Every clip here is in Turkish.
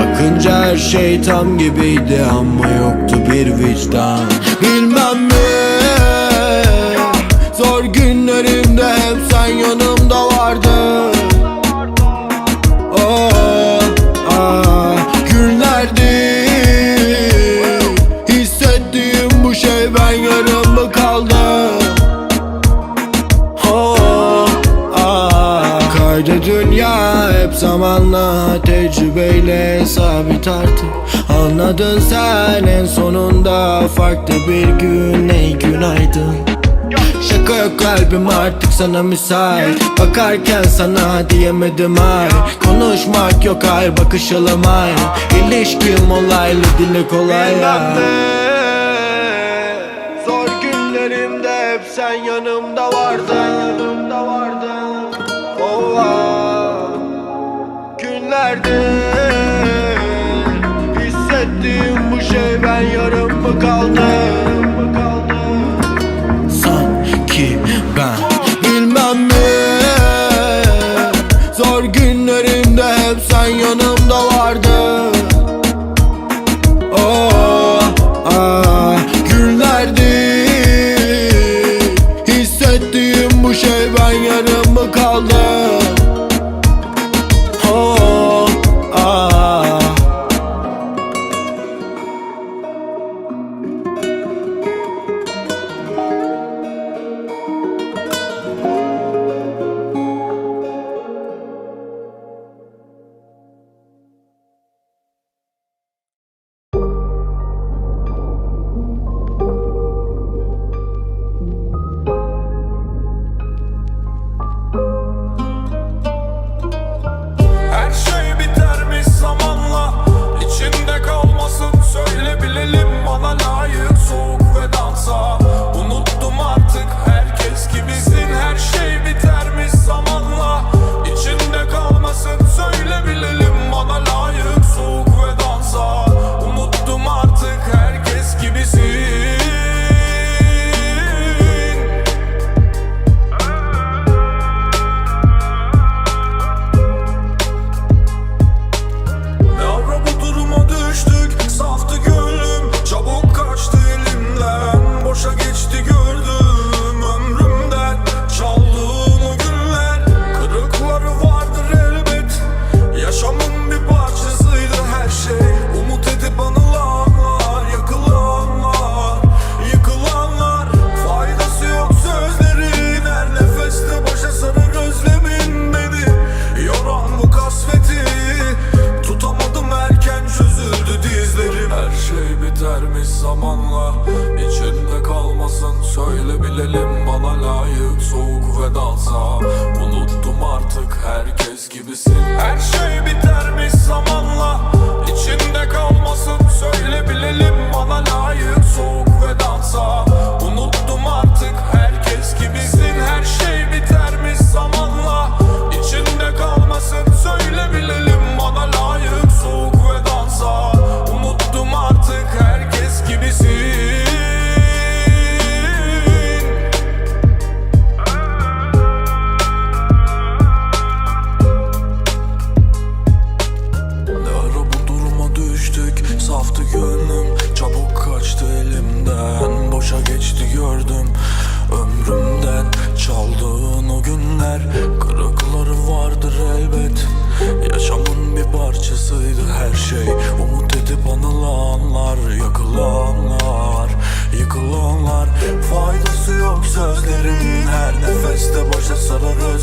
Bakınca her şey tam gibiydi Ama yoktu bir vicdan. Bilmem mi Zor günlerimde hep sen yanımda zamanla Tecrübeyle sabit artık. Anladın sen en sonunda Farklı bir gün ey günaydın. Şaka yok kalbim artık sana müsait. Bakarken sana diyemedim ay Konuşmak yok hayır bakışalım ay İlişkim olaylı dili kolay ya şey ben yarım mı kaldım? Sanki ben Bilmem mi? Zor günlerimde hep sen yanımda vardın. Oh, ah, günlerdi Hissettiğim bu şey ben yarım mı kaldım herkes gibisin. Her şey bitermiş zamanla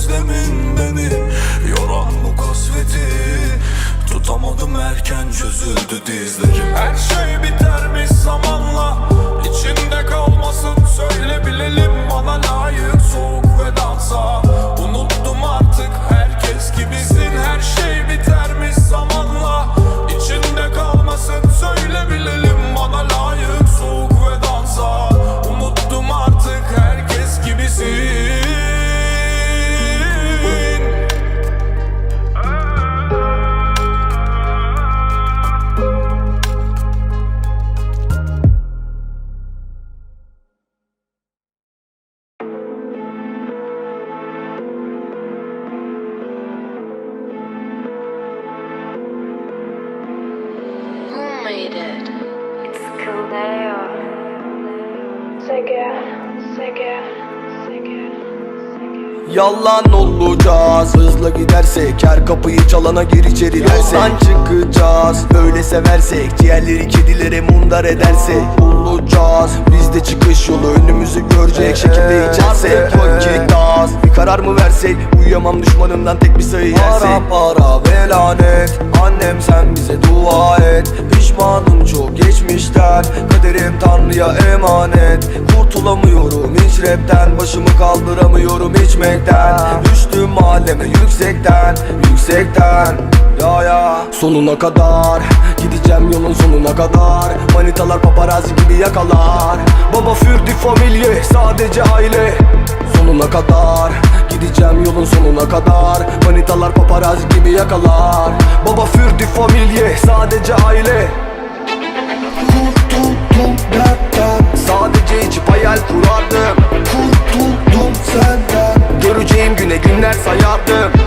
özlemin beni Yoran bu kasveti. Tutamadım erken çözüldü dizlerim. Her şey bitermiş zamanla İçinde kalmasın söyle İt? It's Sega, Sega, Sega. Yalan olacağız. Hızla gidersek her kapıyı çalana gir içeri dersek. Yoldan çıkacağız Böyle seversek. Diğerleri kedilere mundar edersek. Olacağız. Biz de çıkış yolu önümüzü görecek şekilde içersek. Vakit az Bir karar mı versek? Uyuyamam düşmanımdan tek bir sayı yersek. Para para ve lanet Annem sen bize dua et Pişmanım çok geçmişten Kaderim Tanrı'ya emanet. Kurtulamıyorum hiç rapten Başımı kaldıramıyorum içmekten Düştüm mahalleme yüksekten Yüksekten. Ya ya. Sonuna kadar Gideceğim yolun sonuna kadar. Manitalar paparazzi gibi yakalar. Baba fürdü familye sadece aile. Sonuna kadar Gideceğim yolun sonuna kadar. Manitalar paparazzi gibi yakalar. Baba fürdü familye sadece aile Kurtuldum dertten Sadece içip hayal kurardım. Kurtuldum senden. Göreceğim güne günler sayardım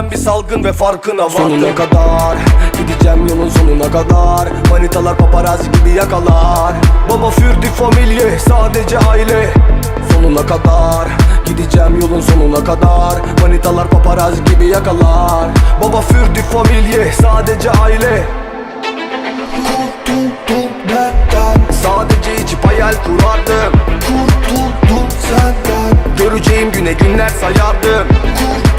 bir salgın ve farkına vardım. Sonuna kadar gideceğim yolun sonuna kadar. Manitalar paparazzi gibi yakalar. Baba fürdü familye sadece aile. Sonuna kadar Gideceğim yolun sonuna kadar. Manitalar paparazzi gibi yakalar. Baba fürdü familye sadece aile. Kurtuldum dertten Sadece içip hayal kurardım. Kurtuldum senden. Göreceğim güne günler sayardım. Kurtuldum